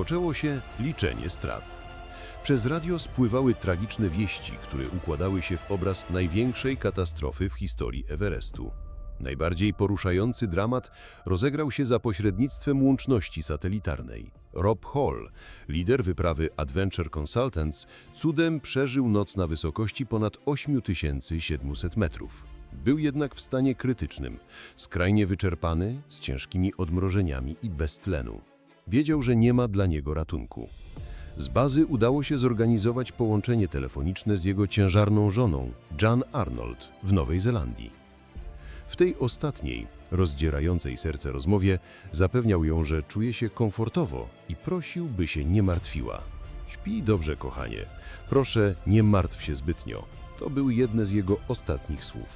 rozpoczęło się liczenie strat. Przez radio spływały tragiczne wieści, które układały się w obraz największej katastrofy w historii Everestu. Najbardziej poruszający dramat rozegrał się za pośrednictwem łączności satelitarnej. Rob Hall, lider wyprawy Adventure Consultants, cudem przeżył noc na wysokości ponad 8700 metrów. Był jednak w stanie krytycznym, skrajnie wyczerpany, z ciężkimi odmrożeniami i bez tlenu. Wiedział, że nie ma dla niego ratunku. Z bazy udało się zorganizować połączenie telefoniczne z jego ciężarną żoną, Jan Arnold, w Nowej Zelandii. W tej ostatniej, rozdzierającej serce rozmowie, zapewniał ją, że czuje się komfortowo i prosił, by się nie martwiła. Śpij dobrze, kochanie. Proszę, nie martw się zbytnio. To były jedne z jego ostatnich słów.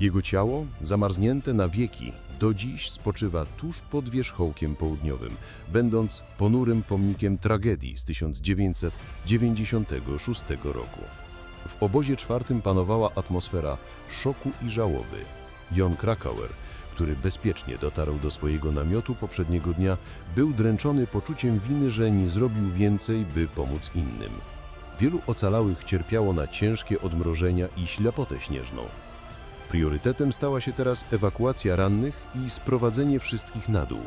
Jego ciało, zamarznięte na wieki, do dziś spoczywa tuż pod wierzchołkiem południowym, będąc ponurym pomnikiem tragedii z 1996 roku. W obozie czwartym panowała atmosfera szoku i żałoby. Jon Krakauer, który bezpiecznie dotarł do swojego namiotu poprzedniego dnia, był dręczony poczuciem winy, że nie zrobił więcej, by pomóc innym. Wielu ocalałych cierpiało na ciężkie odmrożenia i ślepotę śnieżną. Priorytetem stała się teraz ewakuacja rannych i sprowadzenie wszystkich na dół.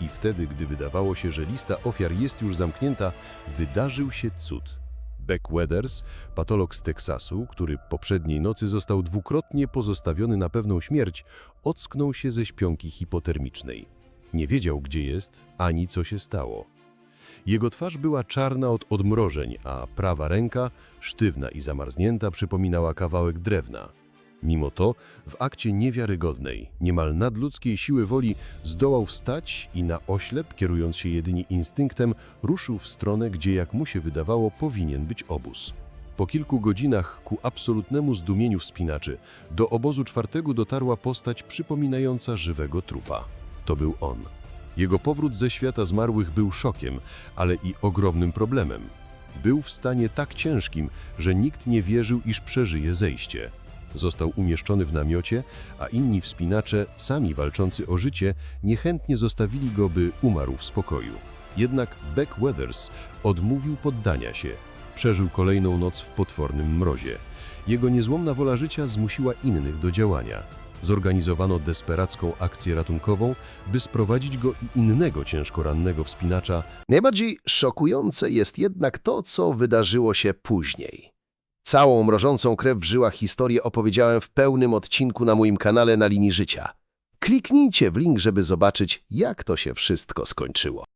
I wtedy, gdy wydawało się, że lista ofiar jest już zamknięta, wydarzył się cud. Beck Weathers, patolog z Teksasu, który poprzedniej nocy został dwukrotnie pozostawiony na pewną śmierć, ocknął się ze śpionki hipotermicznej. Nie wiedział, gdzie jest, ani co się stało. Jego twarz była czarna od odmrożeń, a prawa ręka, sztywna i zamarznięta, przypominała kawałek drewna. Mimo to, w akcie niewiarygodnej, niemal nadludzkiej siły woli zdołał wstać i na oślep, kierując się jedynie instynktem, ruszył w stronę, gdzie, jak mu się wydawało, powinien być obóz. Po kilku godzinach, ku absolutnemu zdumieniu wspinaczy, do obozu czwartego dotarła postać przypominająca żywego trupa. To był on. Jego powrót ze świata zmarłych był szokiem, ale i ogromnym problemem. Był w stanie tak ciężkim, że nikt nie wierzył, iż przeżyje zejście. Został umieszczony w namiocie, a inni wspinacze, sami walczący o życie, niechętnie zostawili go, by umarł w spokoju. Jednak Beck Weathers odmówił poddania się. Przeżył kolejną noc w potwornym mrozie. Jego niezłomna wola życia zmusiła innych do działania. Zorganizowano desperacką akcję ratunkową, by sprowadzić go i innego ciężko rannego wspinacza Najbardziej szokujące jest jednak to, co wydarzyło się później. Całą mrożącą krew w żyłach historię opowiedziałem w pełnym odcinku na moim kanale na linii życia. Kliknijcie w link, żeby zobaczyć, jak to się wszystko skończyło.